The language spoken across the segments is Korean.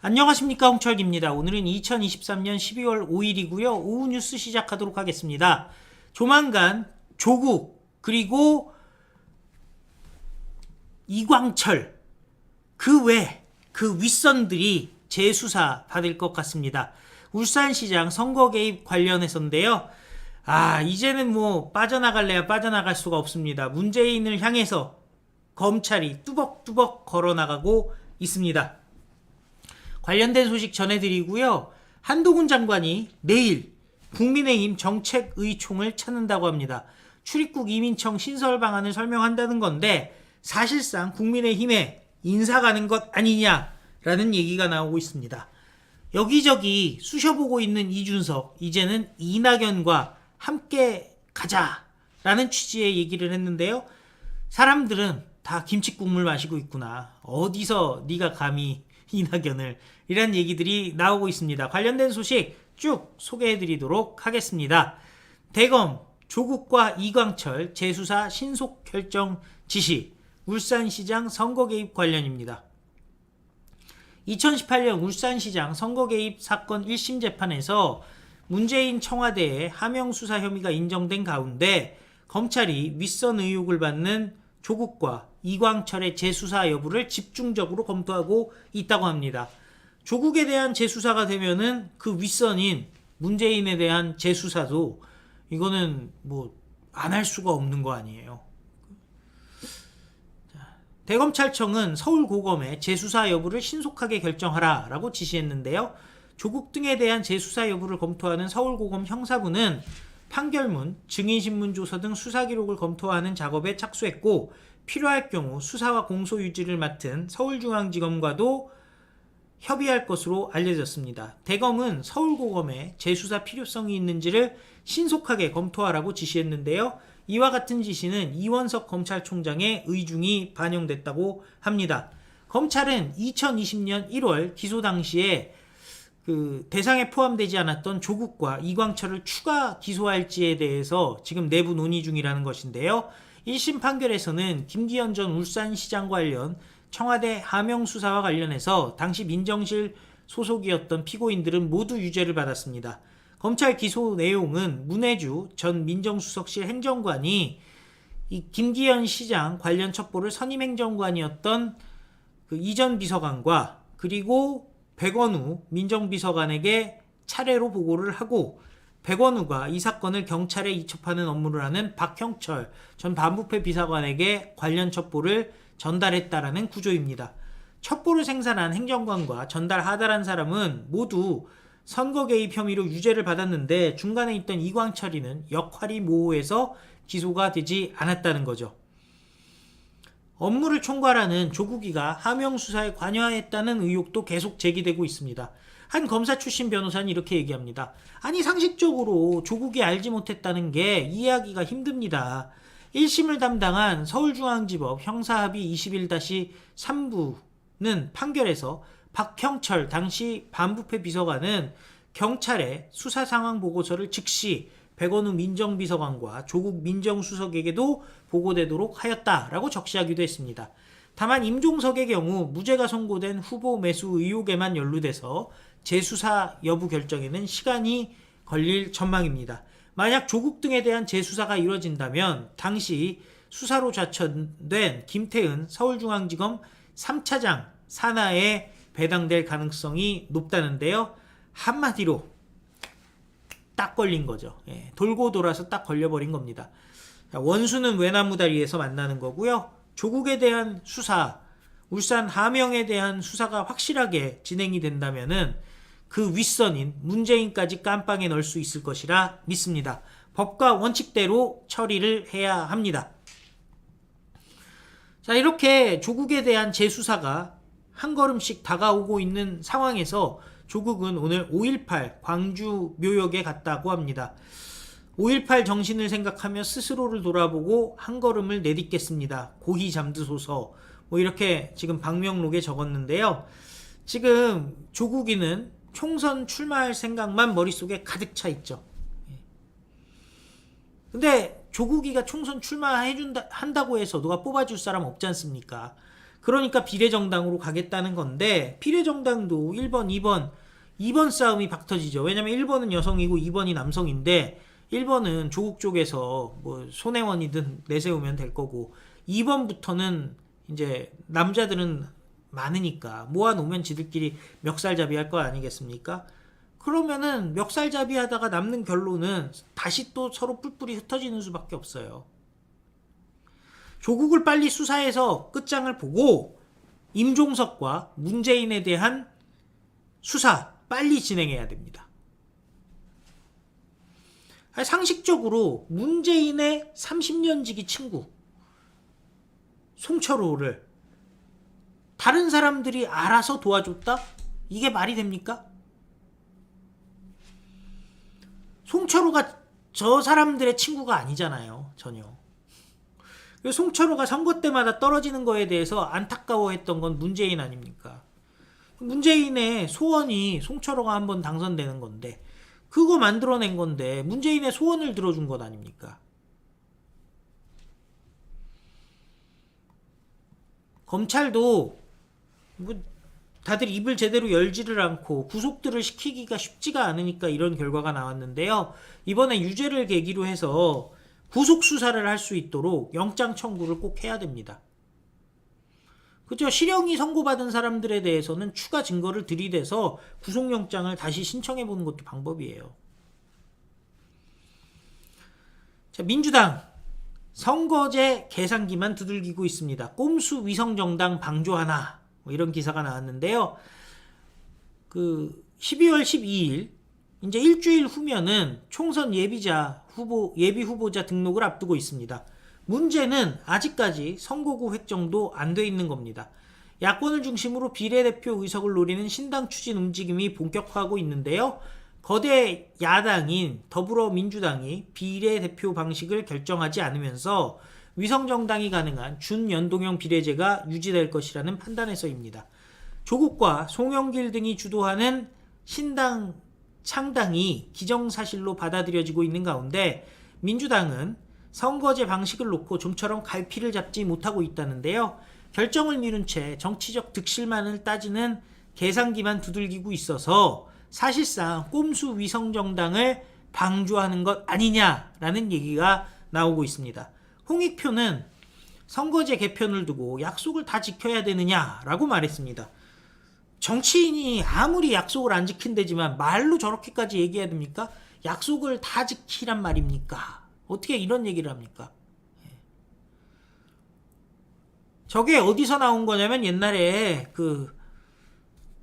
안녕하십니까 홍철기입니다. 오늘은 2023년 12월 5일이고요. 오후 뉴스 시작하도록 하겠습니다. 조만간 조국 그리고 이광철 그 외 그 윗선들이 재수사 받을 것 같습니다. 울산시장 선거 개입 관련해서인데요. 아 이제는 뭐 빠져나갈래야 빠져나갈 수가 없습니다. 문재인을 향해서 검찰이 뚜벅뚜벅 걸어나가고 있습니다. 관련된 소식 전해드리고요. 한동훈 장관이 내일 국민의힘 정책의총을 찾는다고 합니다. 출입국 이민청 신설 방안을 설명한다는 건데 사실상 국민의힘에 인사 가는 것 아니냐라는 얘기가 나오고 있습니다. 여기저기 쑤셔보고 있는 이준석 이제는 이낙연과 함께 가자라는 취지의 얘기를 했는데요. 사람들은 다 김치국물 마시고 있구나. 어디서 네가 감히 이낙연을 이런 얘기들이 나오고 있습니다. 관련된 소식 쭉 소개해드리도록 하겠습니다. 대검 조국과 이광철 재수사 신속 결정 지시 울산시장 선거 개입 관련입니다. 2018년 울산시장 선거 개입 사건 1심 재판에서 문재인 청와대의 하명 수사 혐의가 인정된 가운데 검찰이 윗선 의혹을 받는 조국과 이광철의 재수사 여부를 집중적으로 검토하고 있다고 합니다. 조국에 대한 재수사가 되면은 그 윗선인 문재인에 대한 재수사도 이거는 뭐 안 할 수가 없는 거 아니에요. 대검찰청은 서울고검의 재수사 여부를 신속하게 결정하라라고 지시했는데요. 조국 등에 대한 재수사 여부를 검토하는 서울고검 형사부는 판결문, 증인신문 조서 등 수사 기록을 검토하는 작업에 착수했고 필요할 경우 수사와 공소 유지를 맡은 서울중앙지검과도 협의할 것으로 알려졌습니다. 대검은 서울고검에 재수사 필요성이 있는지를 신속하게 검토하라고 지시했는데요. 이와 같은 지시는 이원석 검찰총장의 의중이 반영됐다고 합니다. 검찰은 2020년 1월 기소 당시에 그 대상에 포함되지 않았던 조국과 이광철을 추가 기소할지에 대해서 지금 내부 논의 중이라는 것인데요. 1심 판결에서는 김기현 전 울산시장 관련 청와대 하명 수사와 관련해서 당시 민정실 소속이었던 피고인들은 모두 유죄를 받았습니다. 검찰 기소 내용은 문혜주 전 민정수석실 행정관이 이 김기현 시장 관련 첩보를 선임 행정관이었던 그 이전 비서관과 그리고 백원우 민정비서관에게 차례로 보고를 하고 백원우가 이 사건을 경찰에 이첩하는 업무를 하는 박형철 전 반부패 비서관에게 관련 첩보를 전달했다라는 구조입니다. 첩보를 생산한 행정관과 전달 하달한 사람은 모두 선거 개입 혐의로 유죄를 받았는데 중간에 있던 이광철이는 역할이 모호해서 기소가 되지 않았다는 거죠. 업무를 총괄하는 조국이가 하명 수사에 관여했다는 의혹도 계속 제기되고 있습니다. 한 검사 출신 변호사는 이렇게 얘기합니다. 아니 상식적으로 조국이 알지 못했다는 게 이해하기가 힘듭니다. 1심을 담당한 서울중앙지법 형사합의 21-3부는 판결에서 박형철 당시 반부패 비서관은 경찰에 수사 상황 보고서를 즉시 백원우 민정비서관과 조국 민정수석에게도 보고되도록 하였다라고 적시하기도 했습니다. 다만 임종석의 경우 무죄가 선고된 후보 매수 의혹에만 연루돼서 재수사 여부 결정에는 시간이 걸릴 전망입니다. 만약 조국 등에 대한 재수사가 이뤄진다면 당시 수사로 좌천된 김태은 서울중앙지검 3차장 산하에 배당될 가능성이 높다는데요. 한마디로 딱 걸린 거죠. 예, 돌고 돌아서 딱 걸려버린 겁니다. 원수는 외나무다리에서 만나는 거고요. 조국에 대한 수사, 울산 하명에 대한 수사가 확실하게 진행이 된다면은 그 윗선인 문재인까지 깜빵에 넣을 수 있을 것이라 믿습니다. 법과 원칙대로 처리를 해야 합니다. 자, 이렇게 조국에 대한 재수사가 한 걸음씩 다가오고 있는 상황에서 조국은 오늘 5.18 광주 묘역에 갔다고 합니다. 5.18 정신을 생각하며 스스로를 돌아보고 한 걸음을 내딛겠습니다. 고히 잠드소서. 뭐 이렇게 지금 방명록에 적었는데요. 지금 조국이는 총선 출마할 생각만 머릿속에 가득 차 있죠. 예. 근데 조국이가 총선 출마해준다 한다고 해서 누가 뽑아줄 사람 없지 않습니까? 그러니까 비례정당으로 가겠다는 건데 비례정당도 1번, 2번, 2번 싸움이 박터지죠. 왜냐면 1번은 여성이고 2번이 남성인데 1번은 조국 쪽에서 뭐 손혜원이든 내세우면 될 거고 2번부터는 이제 남자들은 많으니까 모아놓으면 지들끼리 멱살잡이 할 거 아니겠습니까? 그러면은 멱살잡이 하다가 남는 결론은 다시 또 서로 뿔뿔이 흩어지는 수밖에 없어요. 조국을 빨리 수사해서 끝장을 보고 임종석과 문재인에 대한 수사 빨리 진행해야 됩니다. 상식적으로 문재인의 30년 지기 친구 송철호를 다른 사람들이 알아서 도와줬다? 이게 말이 됩니까? 송철호가 저 사람들의 친구가 아니잖아요. 전혀. 송철호가 선거 때마다 떨어지는 거에 대해서 안타까워했던 건 문재인 아닙니까? 문재인의 소원이 송철호가 한번 당선되는 건데 그거 만들어낸 건데 문재인의 소원을 들어준 것 아닙니까? 검찰도 뭐 다들 입을 제대로 열지를 않고 구속들을 시키기가 쉽지가 않으니까 이런 결과가 나왔는데요. 이번에 유죄를 계기로 해서 구속 수사를 할 수 있도록 영장 청구를 꼭 해야 됩니다. 그죠? 실형이 선고받은 사람들에 대해서는 추가 증거를 들이대서 구속영장을 다시 신청해 보는 것도 방법이에요. 자, 민주당 선거제 계산기만 두들기고 있습니다. 꼼수 위성정당 방조 하나 뭐 이런 기사가 나왔는데요. 그 12월 12일 이제 일주일 후면은 총선 예비자 후보 예비 후보자 등록을 앞두고 있습니다. 문제는 아직까지 선거구 획정도 안 돼 있는 겁니다. 야권을 중심으로 비례대표 의석을 노리는 신당 추진 움직임이 본격화하고 있는데요. 거대 야당인 더불어민주당이 비례대표 방식을 결정하지 않으면서 위성정당이 가능한 준연동형 비례제가 유지될 것이라는 판단에서입니다. 조국과 송영길 등이 주도하는 신당 창당이 기정사실로 받아들여지고 있는 가운데 민주당은 선거제 방식을 놓고 좀처럼 갈피를 잡지 못하고 있다는데요. 결정을 미룬 채 정치적 득실만을 따지는 계산기만 두들기고 있어서 사실상 꼼수 위성정당을 방조하는 것 아니냐라는 얘기가 나오고 있습니다. 홍익표는 선거제 개편을 두고 약속을 다 지켜야 되느냐라고 말했습니다. 정치인이 아무리 약속을 안 지킨다지만 말로 저렇게까지 얘기해야 됩니까? 약속을 다 지키란 말입니까? 어떻게 이런 얘기를 합니까? 예. 저게 어디서 나온 거냐면 옛날에 그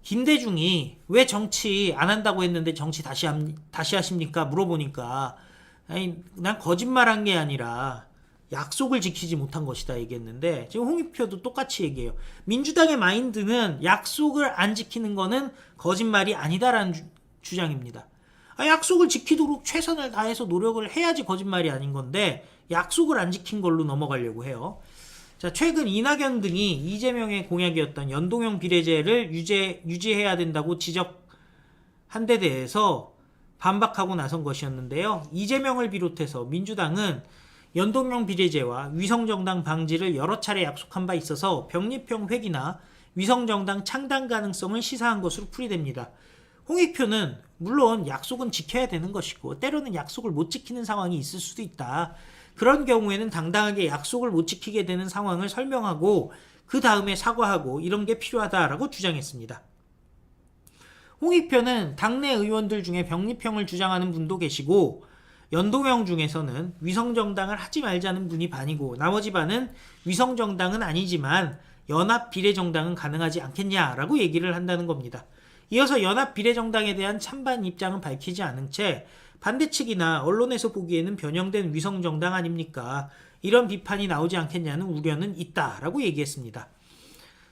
김대중이 왜 정치 안 한다고 했는데 정치 다시 함, 다시 하십니까? 물어보니까 아니 난 거짓말한 게 아니라 약속을 지키지 못한 것이다 얘기했는데 지금 홍익표도 똑같이 얘기해요. 민주당의 마인드는 약속을 안 지키는 거는 거짓말이 아니다라는 주, 주장입니다. 아, 약속을 지키도록 최선을 다해서 노력을 해야지 거짓말이 아닌 건데 약속을 안 지킨 걸로 넘어가려고 해요. 자, 최근 이낙연 등이 이재명의 공약이었던 연동형 비례제를 유지, 유지해야 된다고 지적한 데 대해서 반박하고 나선 것이었는데요. 이재명을 비롯해서 민주당은 연동형 비례제와 위성정당 방지를 여러 차례 약속한 바 있어서 병립형 회기나 위성정당 창당 가능성을 시사한 것으로 풀이됩니다. 홍익표는 물론 약속은 지켜야 되는 것이고 때로는 약속을 못 지키는 상황이 있을 수도 있다. 그런 경우에는 당당하게 약속을 못 지키게 되는 상황을 설명하고 그 다음에 사과하고 이런 게 필요하다라고 주장했습니다. 홍익표는 당내 의원들 중에 병립형을 주장하는 분도 계시고 연동형 중에서는 위성정당을 하지 말자는 분이 반이고 나머지 반은 위성정당은 아니지만 연합 비례정당은 가능하지 않겠냐라고 얘기를 한다는 겁니다. 이어서 연합 비례정당에 대한 찬반 입장은 밝히지 않은 채 반대 측이나 언론에서 보기에는 변형된 위성정당 아닙니까? 이런 비판이 나오지 않겠냐는 우려는 있다라고 얘기했습니다.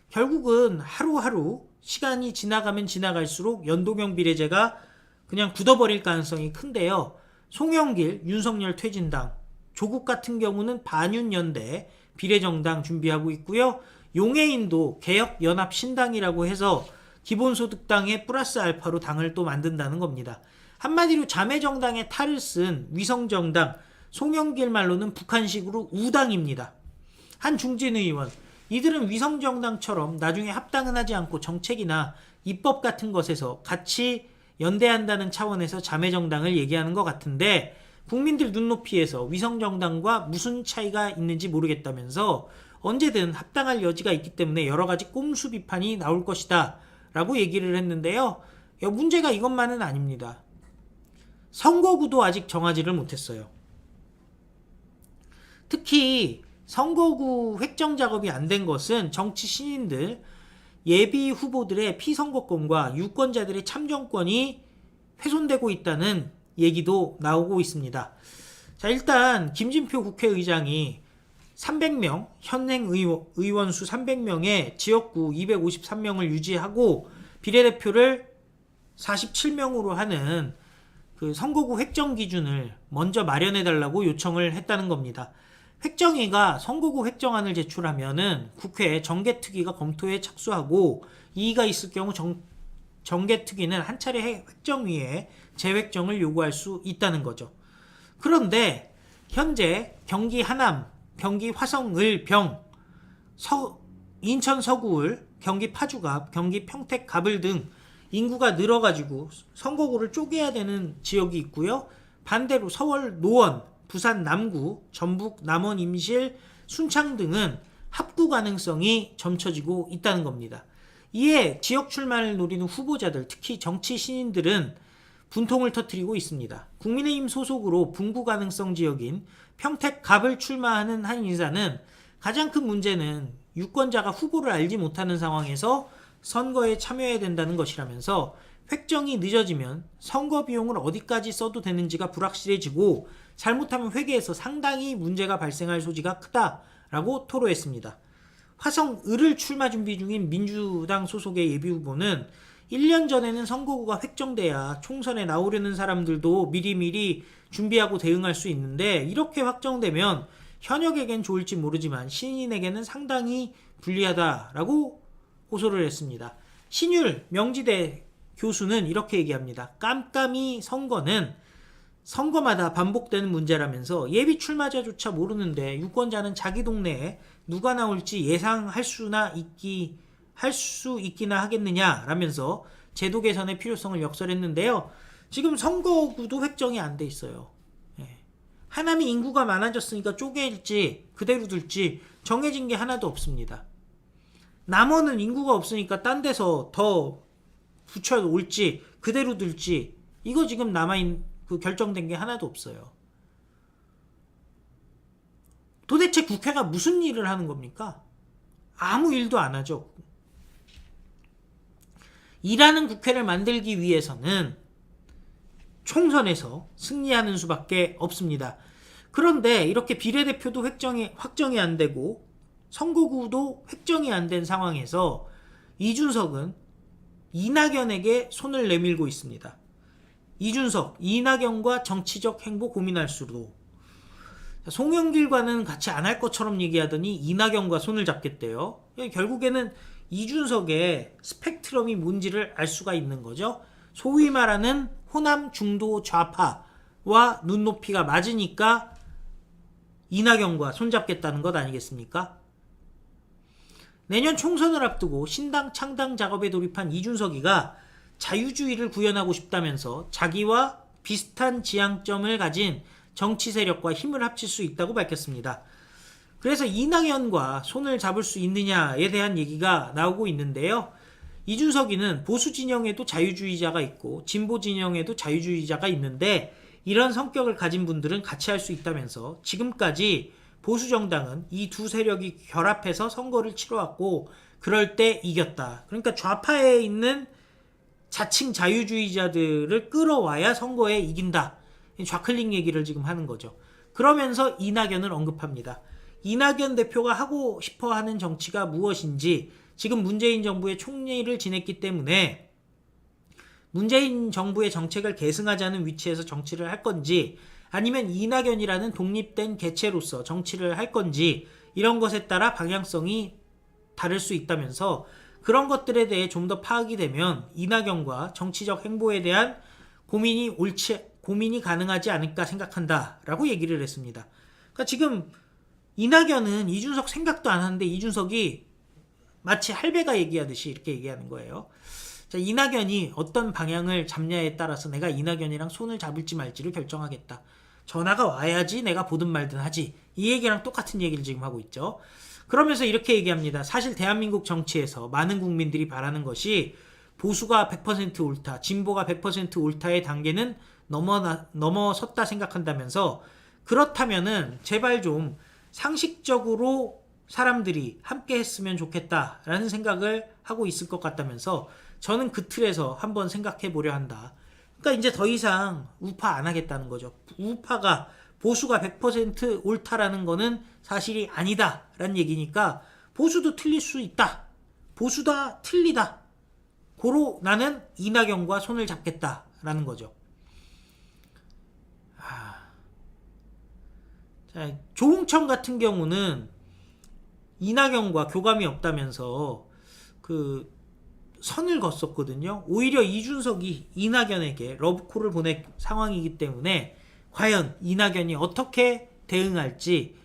결국은 하루하루 시간이 지나가면 지나갈수록 연동형 비례제가 그냥 굳어버릴 가능성이 큰데요. 송영길, 윤석열 퇴진당, 조국 같은 경우는 반윤연대 비례정당 준비하고 있고요. 용해인도 개혁연합신당이라고 해서 기본소득당의 플러스 알파로 당을 또 만든다는 겁니다. 한마디로 자매정당의 탈을 쓴 위성정당, 송영길 말로는 북한식으로 우당입니다. 한 중진 의원, 이들은 위성정당처럼 나중에 합당은 하지 않고 정책이나 입법 같은 것에서 같이 연대한다는 차원에서 자매정당을 얘기하는 것 같은데 국민들 눈높이에서 위성정당과 무슨 차이가 있는지 모르겠다면서 언제든 합당할 여지가 있기 때문에 여러 가지 꼼수 비판이 나올 것이다 라고 얘기를 했는데요. 야, 문제가 이것만은 아닙니다. 선거구도 아직 정하지를 못했어요. 특히 선거구 획정 작업이 안 된 것은 정치 신인들, 예비 후보들의 피선거권과 유권자들의 참정권이 훼손되고 있다는 얘기도 나오고 있습니다. 자, 일단 김진표 국회의장이 300명, 현행 의원, 의원 수 300명의 지역구 253명을 유지하고 비례대표를 47명으로 하는 그 선거구 획정 기준을 먼저 마련해 달라고 요청을 했다는 겁니다. 획정위가 선거구 획정안을 제출하면은 국회 정개특위가 검토에 착수하고 이의가 있을 경우 정, 정개특위는 한 차례 획정위에 재획정을 요구할 수 있다는 거죠. 그런데 현재 경기 하남, 경기 화성 을 병, 서, 인천 서구을, 경기 파주갑, 경기 평택 갑을 등 인구가 늘어가지고 선거구를 쪼개야 되는 지역이 있고요. 반대로 서울 노원, 부산 남구, 전북 남원 임실, 순창 등은 합구 가능성이 점쳐지고 있다는 겁니다. 이에 지역 출마를 노리는 후보자들, 특히 정치 신인들은 분통을 터뜨리고 있습니다. 국민의힘 소속으로 분구 가능성 지역인 평택 갑을 출마하는 한 인사는 가장 큰 문제는 유권자가 후보를 알지 못하는 상황에서 선거에 참여해야 된다는 것이라면서 획정이 늦어지면 선거 비용을 어디까지 써도 되는지가 불확실해지고 잘못하면 회계에서 상당히 문제가 발생할 소지가 크다라고 토로했습니다. 화성 을을 출마 준비 중인 민주당 소속의 예비 후보는 1년 전에는 선거구가 획정돼야 총선에 나오려는 사람들도 미리미리 준비하고 대응할 수 있는데 이렇게 확정되면 현역에겐 좋을지 모르지만 신인에게는 상당히 불리하다라고 호소를 했습니다. 신율 명지대 교수는 이렇게 얘기합니다. 깜깜이 선거는 선거마다 반복되는 문제라면서 예비 출마자조차 모르는데 유권자는 자기 동네에 누가 나올지 예상할 수나 있기 할 수 있기나 하겠느냐라면서 제도 개선의 필요성을 역설했는데요. 지금 선거구도 획정이 안 돼 있어요. 예. 하남이 인구가 많아졌으니까 쪼개질지 그대로 둘지 정해진 게 하나도 없습니다. 남원은 인구가 없으니까 딴 데서 더 붙여 올지 그대로 둘지 이거 지금 남아 있는 그 결정된 게 하나도 없어요. 도대체 국회가 무슨 일을 하는 겁니까? 아무 일도 안 하죠. 일하는 국회를 만들기 위해서는 총선에서 승리하는 수밖에 없습니다. 그런데 이렇게 비례대표도 획정이, 확정이 안 되고 선거구도 획정이 안 된 상황에서 이준석은 이낙연에게 손을 내밀고 있습니다. 이준석, 이낙연과 정치적 행보 고민할 수도. 송영길과는 같이 안 할 것처럼 얘기하더니 이낙연과 손을 잡겠대요. 결국에는 이준석의 스펙트럼이 뭔지를 알 수가 있는 거죠. 소위 말하는 호남 중도 좌파와 눈높이가 맞으니까 이낙연과 손잡겠다는 것 아니겠습니까? 내년 총선을 앞두고 신당 창당 작업에 돌입한 이준석이가 자유주의를 구현하고 싶다면서 자기와 비슷한 지향점을 가진 정치 세력과 힘을 합칠 수 있다고 밝혔습니다. 그래서 이낙연과 손을 잡을 수 있느냐에 대한 얘기가 나오고 있는데요. 이준석이는 보수 진영에도 자유주의자가 있고 진보 진영에도 자유주의자가 있는데 이런 성격을 가진 분들은 같이 할 수 있다면서 지금까지 보수 정당은 이 두 세력이 결합해서 선거를 치러왔고 그럴 때 이겼다. 그러니까 좌파에 있는 자칭 자유주의자들을 끌어와야 선거에 이긴다. 좌클릭 얘기를 지금 하는 거죠. 그러면서 이낙연을 언급합니다. 이낙연 대표가 하고 싶어 하는 정치가 무엇인지 지금 문재인 정부의 총리를 지냈기 때문에 문재인 정부의 정책을 계승하자는 위치에서 정치를 할 건지 아니면 이낙연이라는 독립된 개체로서 정치를 할 건지 이런 것에 따라 방향성이 다를 수 있다면서 그런 것들에 대해 좀 더 파악이 되면 이낙연과 정치적 행보에 대한 고민이 옳지 고민이 가능하지 않을까 생각한다라고 얘기를 했습니다. 그러니까 지금 이낙연은 이준석 생각도 안 하는데 이준석이 마치 할배가 얘기하듯이 이렇게 얘기하는 거예요. 자, 이낙연이 어떤 방향을 잡냐에 따라서 내가 이낙연이랑 손을 잡을지 말지를 결정하겠다. 전화가 와야지 내가 보든 말든 하지. 이 얘기랑 똑같은 얘기를 지금 하고 있죠. 그러면서 이렇게 얘기합니다. 사실 대한민국 정치에서 많은 국민들이 바라는 것이 보수가 100% 옳다, 진보가 100% 옳다의 단계는 넘어 넘어섰다 생각한다면서 그렇다면은 제발 좀 상식적으로 사람들이 함께 했으면 좋겠다라는 생각을 하고 있을 것 같다면서 저는 그 틀에서 한번 생각해 보려 한다. 그러니까 이제 더 이상 우파 안 하겠다는 거죠. 우파가 보수가 100% 옳다라는 거는 사실이 아니다라는 얘기니까 보수도 틀릴 수 있다. 보수다 틀리다. 고로 나는 이낙연과 손을 잡겠다라는 거죠. 아. 자, 조홍천 같은 경우는 이낙연과 교감이 없다면서 그 선을 걷었거든요. 오히려 이준석이 이낙연에게 러브콜을 보낼 상황이기 때문에 과연 이낙연이 어떻게 대응할지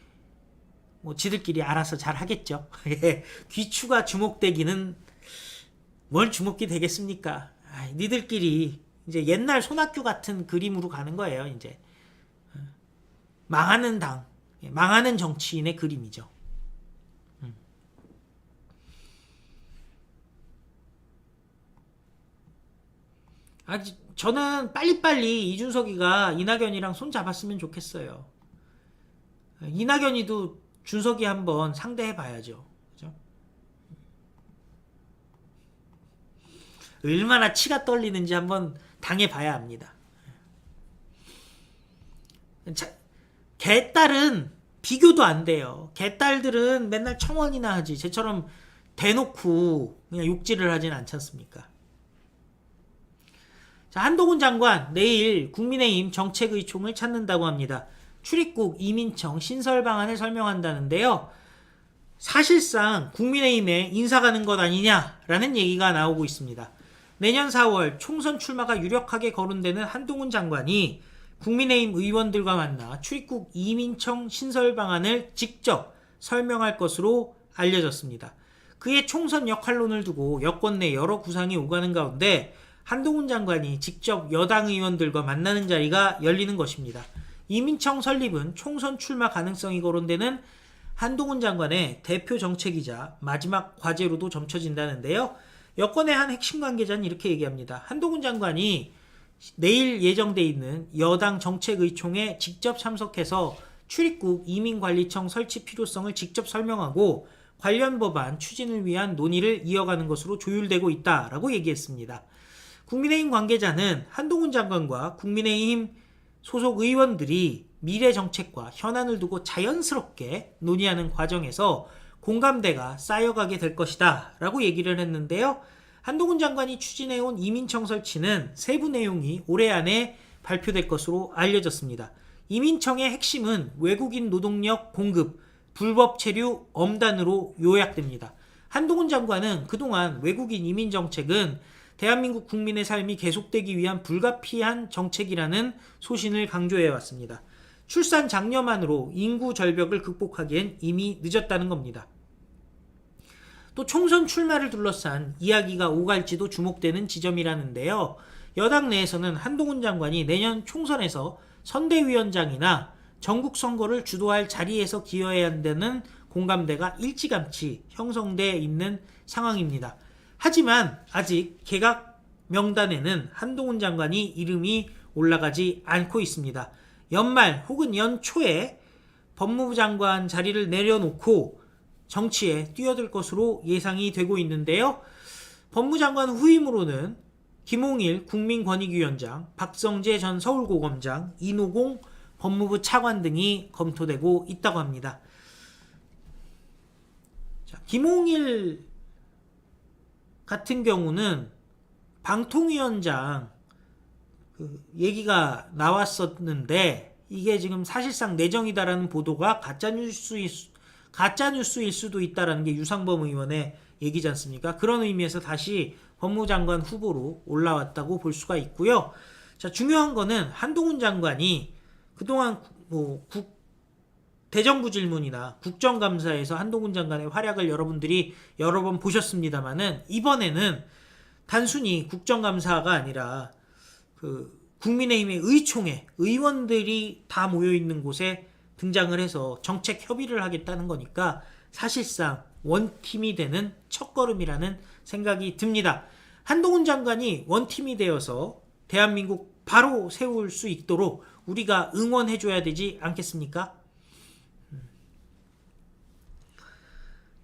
뭐 지들끼리 알아서 잘 하겠죠. 귀추가 주목되기는 뭘 주목이 되겠습니까? 아이, 니들끼리 이제 옛날 손학규 같은 그림으로 가는 거예요. 이제 망하는 당, 망하는 정치인의 그림이죠. 아, 저는 빨리빨리 이준석이가 이낙연이랑 손 잡았으면 좋겠어요. 이낙연이도 준석이 한번 상대해 봐야죠. 그죠? 얼마나 치가 떨리는지 한번 당해 봐야 합니다. 자, 개딸은 비교도 안 돼요. 개딸들은 맨날 청원이나 하지. 쟤처럼 대놓고 그냥 욕질을 하진 않지 않습니까? 자, 한동훈 장관 내일 국민의힘 정책의총을 찾는다고 합니다. 출입국 이민청 신설 방안을 설명한다는데요. 사실상 국민의힘에 인사 가는 것 아니냐라는 얘기가 나오고 있습니다. 내년 4월 총선 출마가 유력하게 거론되는 한동훈 장관이 국민의힘 의원들과 만나 출입국 이민청 신설 방안을 직접 설명할 것으로 알려졌습니다. 그의 총선 역할론을 두고 여권 내 여러 구상이 오가는 가운데 한동훈 장관이 직접 여당 의원들과 만나는 자리가 열리는 것입니다. 이민청 설립은 총선 출마 가능성이 거론되는 한동훈 장관의 대표 정책이자 마지막 과제로도 점쳐진다는데요. 여권의 한 핵심 관계자는 이렇게 얘기합니다. 한동훈 장관이 내일 예정돼 있는 여당 정책의총에 직접 참석해서 출입국 이민관리청 설치 필요성을 직접 설명하고 관련 법안 추진을 위한 논의를 이어가는 것으로 조율되고 있다라고 얘기했습니다. 국민의힘 관계자는 한동훈 장관과 국민의힘 소속 의원들이 미래 정책과 현안을 두고 자연스럽게 논의하는 과정에서 공감대가 쌓여가게 될 것이다 라고 얘기를 했는데요. 한동훈 장관이 추진해온 이민청 설치는 세부 내용이 올해 안에 발표될 것으로 알려졌습니다. 이민청의 핵심은 외국인 노동력 공급, 불법 체류 엄단으로 요약됩니다. 한동훈 장관은 그동안 외국인 이민 정책은 대한민국 국민의 삶이 계속되기 위한 불가피한 정책이라는 소신을 강조해 왔습니다. 출산 장려만으로 인구 절벽을 극복하기엔 이미 늦었다는 겁니다. 또 총선 출마를 둘러싼 이야기가 오갈지도 주목되는 지점이라는데요. 여당 내에서는 한동훈 장관이 내년 총선에서 선대위원장이나 전국 선거를 주도할 자리에서 기여해야 한다는 공감대가 일찌감치 형성돼 있는 상황입니다. 하지만 아직 개각 명단에는 한동훈 장관이 이름이 올라가지 않고 있습니다. 연말 혹은 연초에 법무부 장관 자리를 내려놓고 정치에 뛰어들 것으로 예상이 되고 있는데요. 법무장관 후임으로는 김홍일 국민권익위원장, 박성재 전 서울고검장, 이노공 법무부 차관 등이 검토되고 있다고 합니다. 자, 김홍일 같은 경우는 방통위원장 그 얘기가 나왔었는데 이게 지금 사실상 내정이다라는 보도가 가짜 뉴스일 가짜 뉴스일 수도 있다라는 게 유상범 의원의 얘기지 않습니까? 그런 의미에서 다시 법무장관 후보로 올라왔다고 볼 수가 있고요. 자, 중요한 거는 한동훈 장관이 그동안 뭐 국, 대정부 질문이나 국정감사에서 한동훈 장관의 활약을 여러분들이 여러 번 보셨습니다만은 이번에는 단순히 국정감사가 아니라 그 국민의힘의 의총회 의원들이 다 모여 있는 곳에 등장을 해서 정책 협의를 하겠다는 거니까 사실상 원팀이 되는 첫걸음이라는 생각이 듭니다. 한동훈 장관이 원팀이 되어서 대한민국 바로 세울 수 있도록 우리가 응원해줘야 되지 않겠습니까?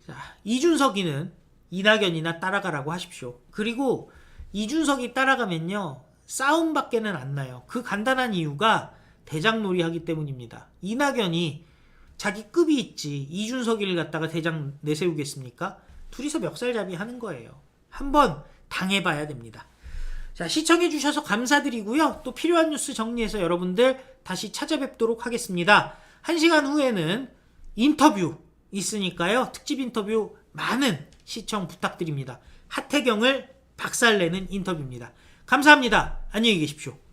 자, 이준석이는 이낙연이나 따라가라고 하십시오. 그리고 이준석이 따라가면요. 싸움밖에는 안 나요. 그 간단한 이유가 대장놀이 하기 때문입니다. 이낙연이 자기 급이 있지 이준석이를 갖다가 대장 내세우겠습니까? 둘이서 멱살잡이 하는 거예요. 한번 당해봐야 됩니다. 자, 시청해주셔서 감사드리고요. 또 필요한 뉴스 정리해서 여러분들 다시 찾아뵙도록 하겠습니다. 한 시간 후에는 인터뷰 있으니까요. 특집 인터뷰 많은 시청 부탁드립니다. 하태경을 박살내는 인터뷰입니다. 감사합니다. 안녕히 계십시오.